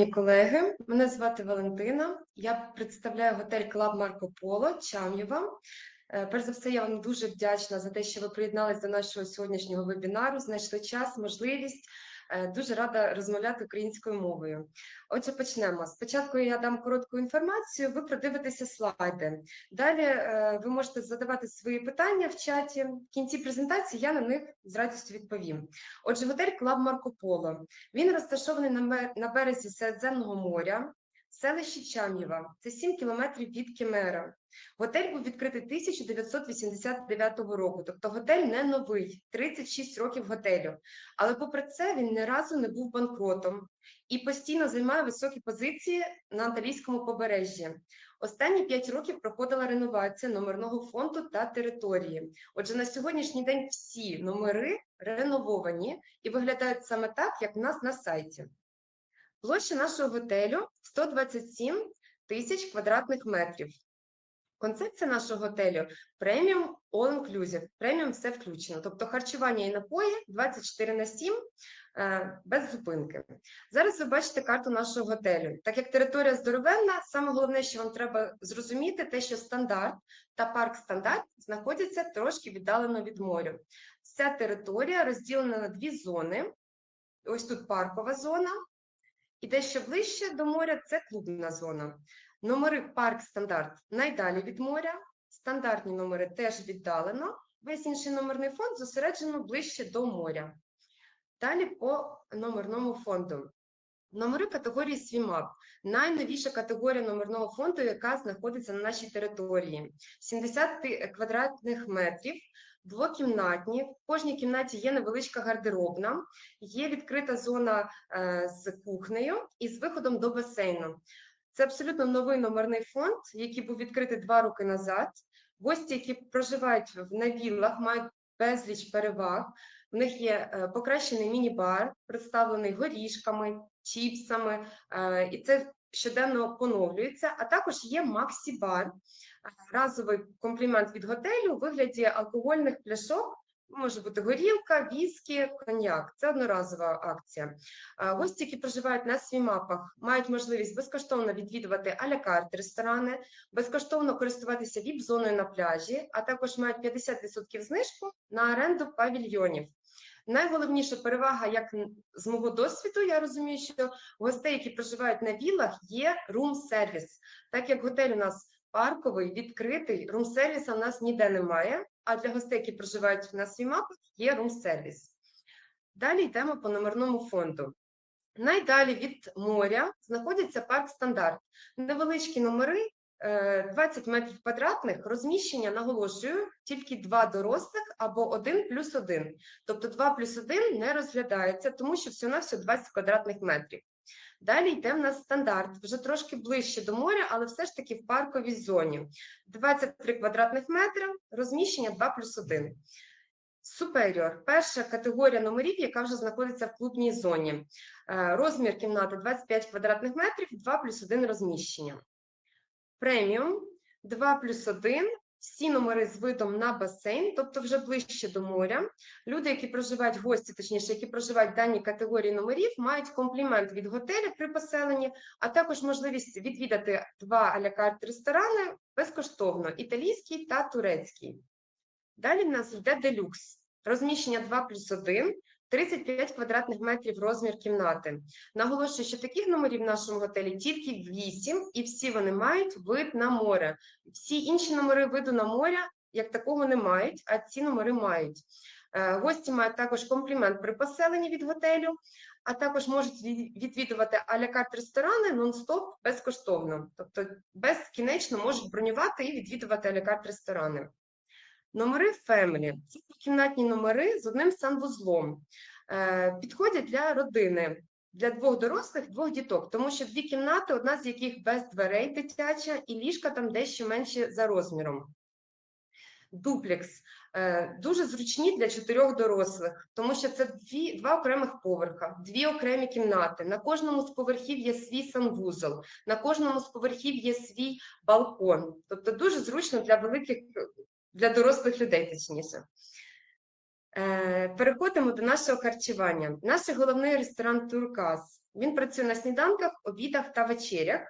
Шановні колеги, мене звати Валентина. Я представляю готель Клаб Марко Поло Чам'єва. Е, Перш за все, я вам дуже вдячна за те, що ви приєдналися до нашого сьогоднішнього вебінару, знайшли час, можливість. Е, Дуже рада розмовляти українською мовою. Отже, почнемо. Спочатку я дам коротку інформацію, ви продивитеся слайди. Далі е, ви можете задавати свої питання в чаті. В кінці презентації я на них з радістю відповім. Отже, готель Клаб Марко Поло. Він розташований на березі Середземного моря, селищі Чам'єва. Це 7 кілометрів від Кемера. Готель був відкритий 1989 року, тобто готель не новий, 36 років готелю. Але попри це він ні разу не був банкротом і постійно займає високі позиції на анталійському побережжі. Останні 5 років проходила реновація номерного фонду та території. Отже, на сьогоднішній день всі номери ренововані і виглядають саме так, як в нас на сайті. Площа нашого готелю 127 тисяч квадратних метрів. Концепція нашого готелю преміум all inclusive, преміум все включено, тобто харчування і напої 24 на 7 е, без зупинки. Зараз ви бачите карту нашого готелю. Так як територія здоровенна, саме головне, що вам треба зрозуміти, те, що стандарт та парк стандарт знаходяться трошки віддалено від моря. Ця територія розділена на дві зони. Ось тут паркова зона, і дещо ближче до моря це клубна зона. Номери парк стандарт найдалі від моря, стандартні номери теж віддалено. Весь інший номерний фонд зосереджено ближче до моря. Далі по номерному фонду. Номери категорії SWIMAP – найновіша категорія номерного фонду, яка знаходиться на нашій території. 70 квадратних метрів, двокімнатні. В кожній кімнаті є невеличка гардеробна, є відкрита зона е, з кухнею і з виходом до басейну. Це абсолютно новий номерний фонд, який був відкритий два роки назад. Гості, які проживають в- віллах, мають безліч переваг. В них є е, покращений міні-бар, представлений горішками, чіпсами, е, і це щоденно поновлюється. А також є Максі-бар, разовий комплімент від готелю у вигляді алкогольних пляшок. Може бути горілка, віскі, коньяк. Це одноразова акція. Гості, які проживають на свімапах, мають можливість безкоштовно відвідувати а-ля-карт ресторани, безкоштовно користуватися віп-зоною на пляжі, а також мають 50% знижку на оренду павільйонів. Найголовніша перевага, як з мого досвіду, я розумію, що гостей, які проживають на віллах, є рум-сервіс. Так як готель у нас парковий, відкритий, рум-сервіса у нас ніде немає, а для гостей, які проживають на свімапах, є рум-сервіс. Далі йдемо по номерному фонду. Найдалі від моря знаходиться парк стандарт. Невеличкі номери, е, 20 метрів квадратних, розміщення, наголошую, тільки два дорослих або один плюс один. Тобто 2 плюс 1 не розглядається, тому що всього-навсього 20 квадратних метрів. Далі йде в нас стандарт, вже трошки ближче до моря, але все ж таки в парковій зоні. 23 квадратних метри, розміщення 2 плюс 1. Superior – перша категорія номерів, яка вже знаходиться в клубній зоні. Е, Розмір кімнати 25 квадратних метрів, 2 плюс 1 розміщення. Преміум 2 плюс 1, всі номери з видом на басейн, тобто вже ближче до моря. Люди, які проживають, гості, точніше, які проживають в даній категорії номерів, мають комплімент від готеля при поселенні, а також можливість відвідати два а-ля-карт ресторани безкоштовно – італійський та турецький. Далі в нас йде делюкс. Розміщення 2 плюс 1, 35 квадратних метрів розмір кімнати. Наголошую, що таких номерів в нашому готелі тільки 8, і всі вони мають вид на море. Всі інші номери виду на море як такого не мають, а ці номери мають. Е, Гості мають також комплімент при поселенні від готелю, а також можуть відвідувати а-ля-карт ресторани нон-стоп безкоштовно. Тобто безкінечно можуть бронювати і відвідувати а-ля-карт ресторани. Номери Family – це кімнатні номери з одним санвузлом. Е, Підходять для родини, для двох дорослих, двох діток, тому що дві кімнати, одна з яких без дверей дитяча, і ліжка там дещо менше за розміром. Дуплекс е, дуже зручні для чотирьох дорослих, тому що це дві, два окремих поверха, дві окремі кімнати. На кожному з поверхів є свій санвузол, на кожному з поверхів є свій балкон. Тобто дуже зручно для великих для дорослих людей, точніше. Е, Переходимо до нашого харчування. Наш головний ресторан Туркас Він працює на сніданках, обідах та вечерях.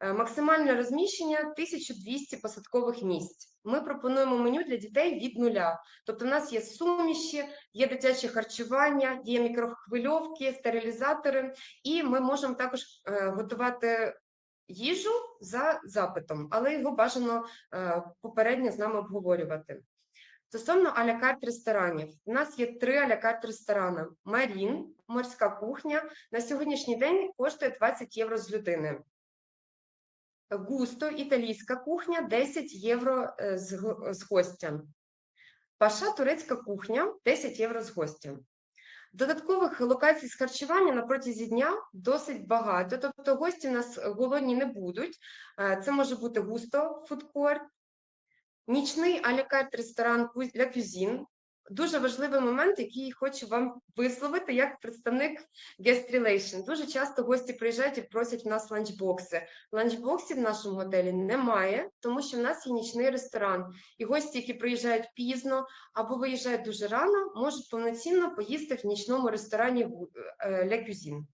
Е, Максимальне розміщення 1200 посадкових місць. Ми пропонуємо меню для дітей від нуля. Тобто, в нас є суміші, є дитяче харчування, є мікрохвильовки, стерилізатори, і ми можемо також е, готувати їжу за запитом, але його бажано е, попередньо з нами обговорювати. Стосовно алякарт ресторанів, у нас є три алякарт ресторани: Марін, морська кухня. На сьогоднішній день коштує 20 євро з людини. Густо, італійська кухня 10 євро е, з, го- з гостя. Паша турецька кухня 10 євро з гостя. Додаткових локацій з харчування на протязі дня досить багато. Тобто гості в нас голодні не будуть. Е, Це може бути густо фудкорт, нічний алякарт ресторан для Ля Кюзін. Дуже важливий момент, який хочу вам висловити як представник Guest Relation. Дуже часто гості приїжджають і просять в нас ланчбокси. Ланчбоксів в нашому готелі немає, тому що в нас є нічний ресторан. І гості, які приїжджають пізно або виїжджають дуже рано, можуть повноцінно поїсти в нічному ресторані Le Cuisine. Кюзін.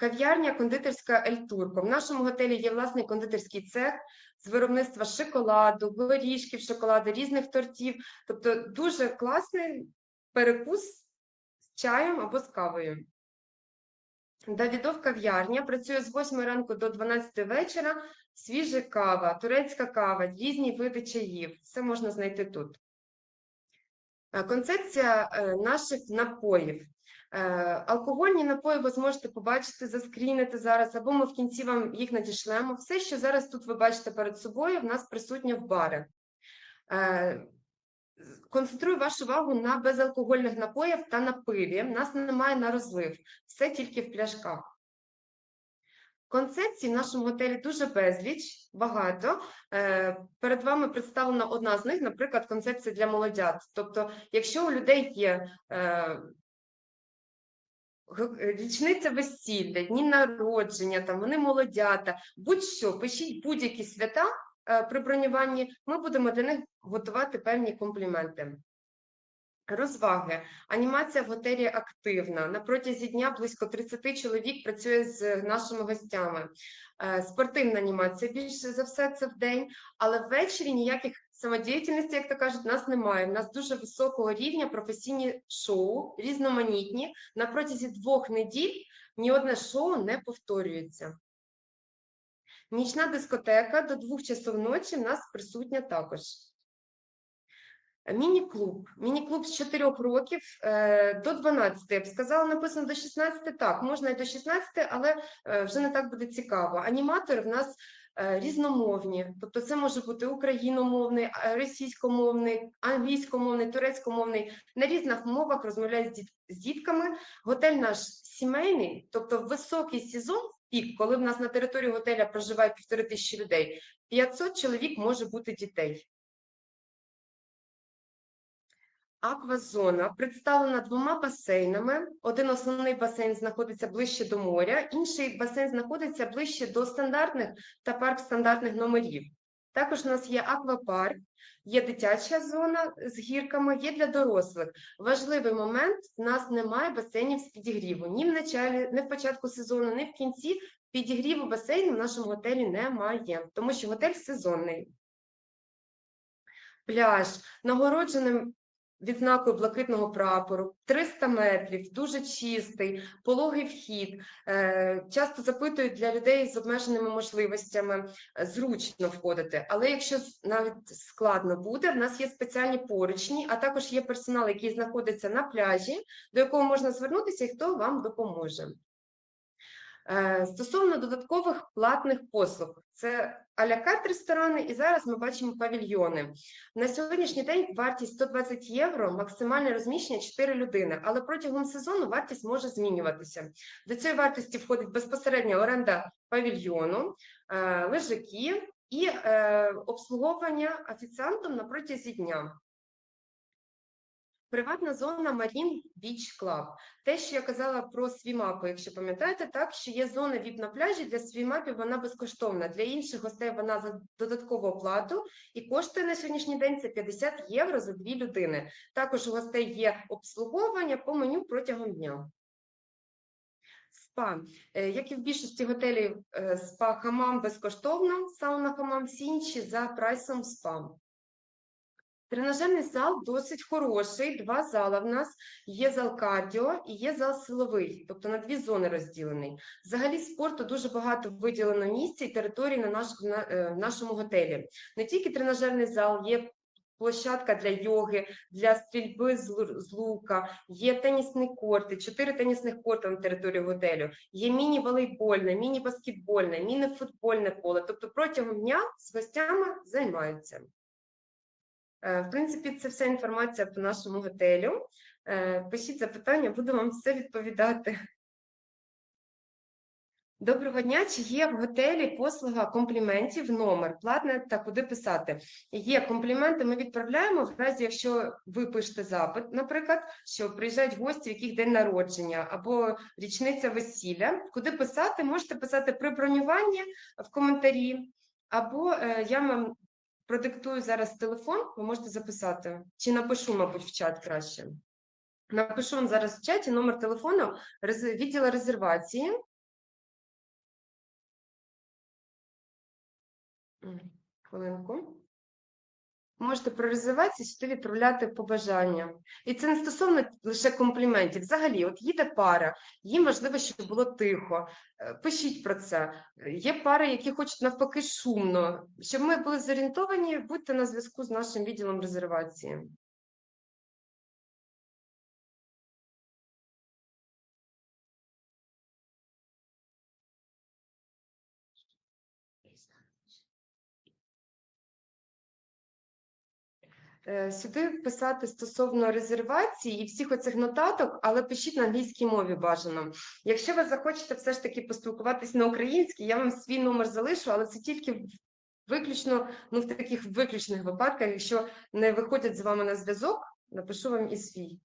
Кав'ярня кондитерська Ель Турко. В нашому готелі є власний кондитерський цех з виробництва шоколаду, горішків шоколаду, різних тортів. Тобто дуже класний перекус з чаєм або з кавою. Давідов кав'ярня працює з 8 ранку до 12 вечора. Свіжа кава, турецька кава, різні види чаїв. Все можна знайти тут. Е, Концепція е, наших напоїв. Е, Алкогольні напої ви зможете побачити, заскрінити зараз, або ми в кінці вам їх надішлемо. Все, що зараз тут ви бачите перед собою, в нас присутнє в бари. Е, Концентрую вашу увагу на безалкогольних напоїв та на пиві. Нас немає на розлив, все тільки в пляшках. Концепцій в нашому готелі дуже безліч, багато. Е, Перед вами представлена одна з них, наприклад, концепція для молодят. Тобто, якщо у людей є річниця весілля, дні народження, там вони молодята, будь-що, пишіть будь-які свята е, при бронюванні, ми будемо для них готувати певні компліменти. Розваги. Анімація в готелі активна. На протязі дня близько 30 чоловік працює з нашими гостями. Е, Спортивна анімація більше за все це в день, але ввечері ніяких самодіяльності, як то кажуть, нас немає. У нас дуже високого рівня професійні шоу, різноманітні. На протязі двох неділь ні одне шоу не повторюється. Нічна дискотека до двох часов ночі в нас присутня також. Міні-клуб. Міні-клуб з 4 років е, до 12. Я б сказала, написано до 16. Так, можна і до 16, але е, вже не так буде цікаво. Аніматори в нас різномовні, тобто це може бути україномовний, е, російськомовний, англійськомовний, турецькомовний. На різних мовах розмовляють з, діт- з дітками. Готель наш сімейний, тобто високий сезон, пік, коли в нас на території готеля проживає півтори тисячі людей, 500 чоловік може бути дітей. Аквазона представлена двома басейнами. Один основний басейн знаходиться ближче до моря, інший басейн знаходиться ближче до стандартних та парк стандартних номерів. Також у нас є аквапарк, є дитяча зона з гірками, є для дорослих. Важливий момент: в нас немає басейнів з підігріву. Ні в началі, ні в початку сезону, ні в кінці. Підігріву басейну в нашому готелі немає, тому що готель сезонний. Пляж нагородженим відзнакою блакитного прапору, 300 метрів, дуже чистий, пологий вхід. Е, Часто запитують для людей з обмеженими можливостями е, зручно входити. Але якщо навіть складно буде, в нас є спеціальні поручні, а також є персонал, який знаходиться на пляжі, до якого можна звернутися, і хто вам допоможе. Е, Стосовно додаткових платних послуг, це алякарт ресторани, і зараз ми бачимо павільйони. На сьогоднішній день вартість 120 євро, максимальне розміщення 4 людини, але протягом сезону вартість може змінюватися. До цієї вартості входить безпосередня оренда павільйону, е, лежаки і е, обслуговування офіціантом на протязі дня. Приватна зона Marine Beach Club. Те, що я казала про свімапи, якщо пам'ятаєте, так що є зона VIP на пляжі для свімапів, вона безкоштовна. Для інших гостей вона за додаткову оплату і коштує на сьогоднішній день це 50 євро за дві людини. Також у гостей є обслуговування по меню протягом дня. спа. Е, Як і в більшості готелів, е, спа хамам безкоштовно, сауна хамам, всі інші за прайсом спа. Тренажерний зал досить хороший. Два зала в нас є зал кардіо і є зал силовий, тобто на дві зони розділений. Взагалі спорту дуже багато виділено місця і територій на, наш, на е, нашому готелі. Не тільки тренажерний зал, є площадка для йоги, для стрільби з лука, є тенісні корти, чотири тенісних корти на території готелю, є міні-волейбольне, міні-баскетбольне, міні-футбольне поле. Тобто протягом дня з гостями займаються. Е, В принципі, це вся інформація по нашому готелю. Е, Пишіть запитання, буду вам все відповідати. Доброго дня. Чи є в готелі послуга компліментів, номер, платне та куди писати? Є компліменти, ми відправляємо в разі, якщо ви пишете запит, наприклад, що приїжджають гості, в яких день народження або річниця весілля. Куди писати? Можете писати при бронюванні в коментарі, або е, я вам продиктую зараз телефон, ви можете записати. Чи напишу, мабуть, в чат краще. Напишу вам зараз в чаті номер телефону відділу резервації. Хвилинку. Можете при сюди відправляти побажання. І це не стосовно лише компліментів. Взагалі, от їде пара, їм важливо, щоб було тихо. Е, Пишіть про це. Є пари, які хочуть навпаки шумно. Щоб ми були зорієнтовані, будьте на зв'язку з нашим відділом резервації. Сюди писати стосовно резервації і всіх оцих нотаток, але пишіть на англійській мові бажано. Якщо ви захочете все ж таки поспілкуватись на українській, я вам свій номер залишу, але це тільки виключно ну, в таких виключних випадках, якщо не виходять з вами на зв'язок, напишу вам і свій.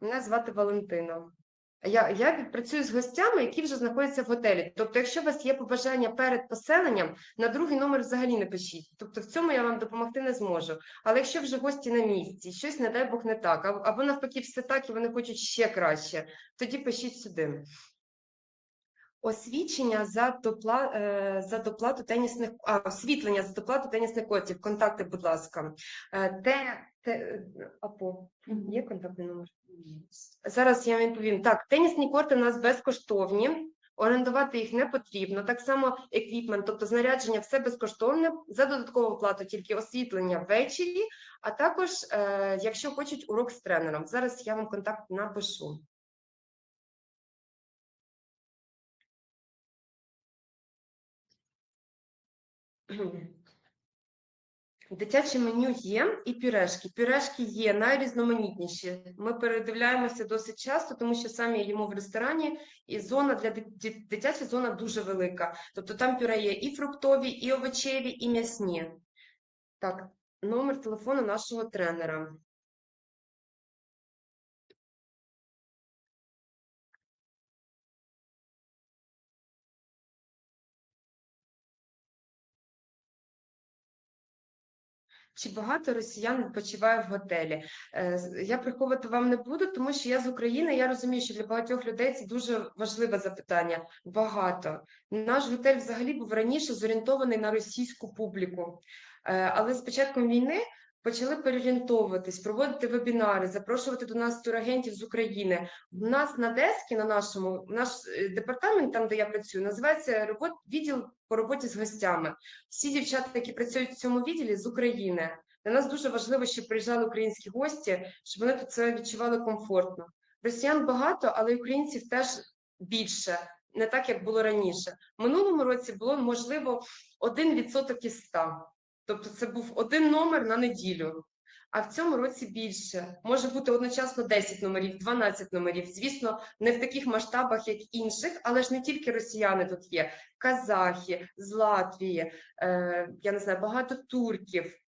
Мене звати Валентина. Я, я працюю з гостями, які вже знаходяться в готелі. Тобто, якщо у вас є побажання перед поселенням, на другий номер взагалі не пишіть. Тобто, в цьому я вам допомогти не зможу. Але якщо вже гості на місці, щось, не дай Бог, не так, або, навпаки, все так, і вони хочуть ще краще, тоді пишіть сюди. Освідчення за, допла, е, за доплату тенісних а, освітлення за доплату тенісних котів. Контакти, будь ласка. Е, те, те, АПО. Є контактний номер? Зараз я відповім. Так, тенісні корти у нас безкоштовні. Орендувати їх не потрібно. Так само еквіпмент, тобто знарядження, все безкоштовне. За додаткову плату тільки освітлення ввечері, а також, е, якщо хочуть, урок з тренером. Зараз я вам контакт напишу. Дитяче меню є і пюрешки. Пюрешки є найрізноманітніші. Ми передивляємося досить часто, тому що самі їмо в ресторані, і зона для дит- дит- дитяча зона дуже велика. Тобто там пюре є і фруктові, і овочеві, і м'ясні. Так, номер телефону нашого тренера. Чи багато росіян відпочиває в готелі? Е, Я приховувати вам не буду, тому що я з України. Я розумію, що для багатьох людей це дуже важливе запитання. Багато. Наш готель взагалі був раніше зорієнтований на російську публіку, Е, але з початком війни почали переорієнтовуватись, проводити вебінари, запрошувати до нас турагентів з України. У нас на дескі, на нашому, наш е, департамент, там де я працюю, називається робот, відділ по роботі з гостями. Всі дівчата, які працюють в цьому відділі, з України. Для нас дуже важливо, щоб приїжджали українські гості, щоб вони тут себе відчували комфортно. Росіян багато, але українців теж більше, не так як було раніше. В минулому році було можливо 1% із 100. Тобто це був один номер на неділю. А в цьому році більше може бути одночасно 10 номерів, 12 номерів. Звісно, не в таких масштабах, як інших, але ж не тільки росіяни тут є, казахи з Латвії, е, я не знаю, багато турків.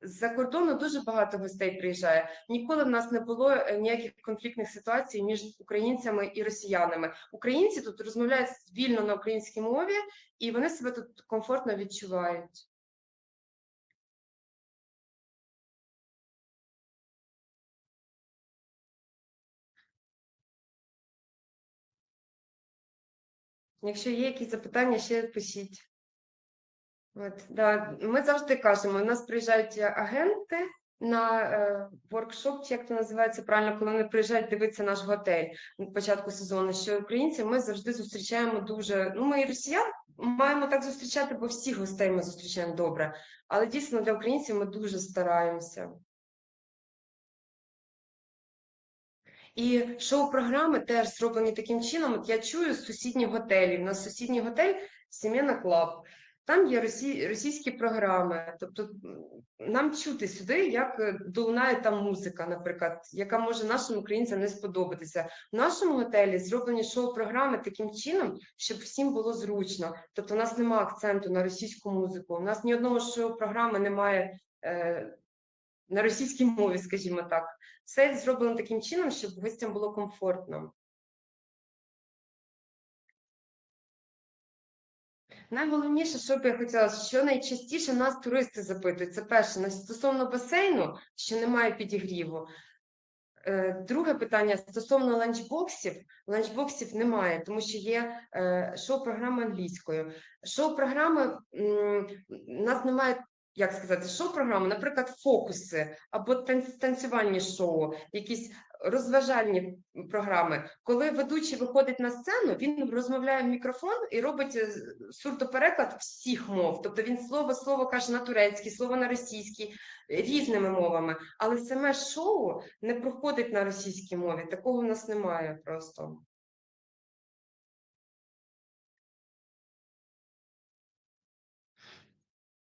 З-за кордону дуже багато гостей приїжджає. Ніколи в нас не було е, ніяких конфліктних ситуацій між українцями і росіянами. Українці тут розмовляють вільно на українській мові, і вони себе тут комфортно відчувають. Якщо є якісь запитання, ще пишіть. От, да. Ми завжди кажемо, у нас приїжджають агенти на е, воркшоп, чи як то називається правильно, коли вони приїжджають дивитися наш готель на початку сезону, що українців ми завжди зустрічаємо дуже. Ну, ми і росіян маємо так зустрічати, бо всіх гостей ми зустрічаємо добре. Але дійсно для українців ми дуже стараємося. І шоу-програми теж зроблені таким чином. От я чую з сусідніх готелів. У нас сусідній готель Сім'яна Клаб. Там є росі... російські програми. Тобто нам чути сюди, як е, долунає там музика, наприклад, яка може нашим українцям не сподобатися. В нашому готелі зроблені шоу-програми таким чином, щоб всім було зручно. Тобто, у нас немає акценту на російську музику. У нас ні одного шоу-програми немає е... на російській мові, скажімо так. Все зроблено таким чином, щоб гостям було комфортно. Найголовніше, що б я хотіла, що найчастіше нас туристи запитують, це перше, стосовно басейну, що немає підігріву. Е, Друге питання стосовно ланчбоксів. Ланчбоксів немає, тому що є е, шоу-програма англійською. Шоу-програми у нас немає, як сказати, шоу-програми, наприклад, фокуси або танцювальні шоу, якісь розважальні програми. Коли ведучий виходить на сцену, він розмовляє в мікрофон і робить е, сурдопереклад всіх мов. Тобто він слово слово каже на турецькій, слово на російській, різними мовами. Але саме шоу не проходить на російській мові. Такого в нас немає просто.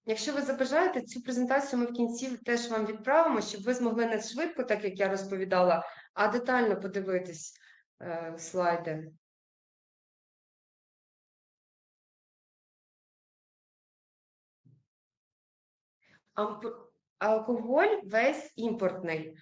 Якщо ви забажаєте, цю презентацію ми в кінці теж вам відправимо, щоб ви змогли не швидко, так як я розповідала, а детально подивитись е, слайди. Алкоголь весь імпортний.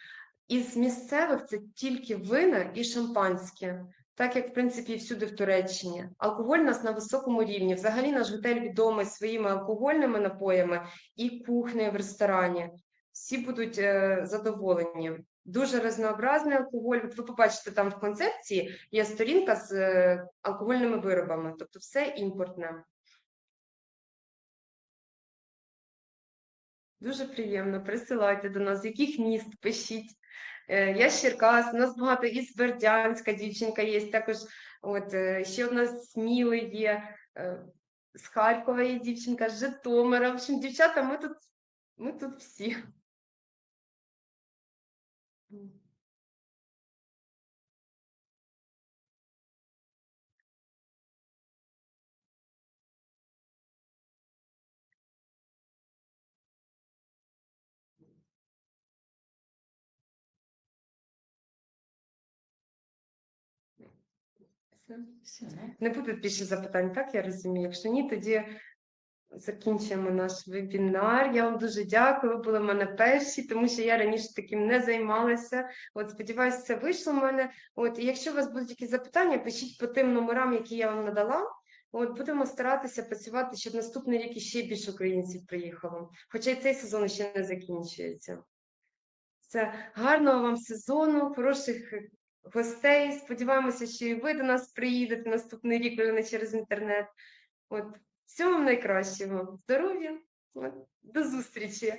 Із місцевих це тільки вина і шампанське, так як, в принципі, всюди в Туреччині. Алкоголь у нас на високому рівні. Взагалі наш готель відомий своїми алкогольними напоями і кухнею в ресторані. Всі будуть е, задоволені. Дуже різнообразний алкоголь. Ви побачите там в концепції є сторінка з е, алкогольними виробами, тобто все імпортне. Дуже приємно. Присилайте до нас, яких міст пишіть. Е, Я з у нас багато із Бердянська дівчинка є, також от, е, ще одна з Сміли є, е, з Харкова є дівчинка, з Житомира. В общем, дівчата, ми тут, ми тут всі. Не буде більше запитань, так я розумію. Якщо ні, тоді закінчуємо наш вебінар. Я вам дуже дякую. Ви були в мене перші, тому що я раніше таким не займалася. От сподіваюся, це вийшло в мене. От і якщо у вас будуть якісь запитання, пишіть по тим номерам, які я вам надала. От будемо старатися працювати, щоб наступний рік іще більше українців приїхало. Хоча й цей сезон ще не закінчується. Все, гарного вам сезону, хороших гостей. Сподіваємося, що і ви до нас приїдете наступний рік, але не через інтернет. От, всього вам найкращого. Здоров'я, до зустрічі!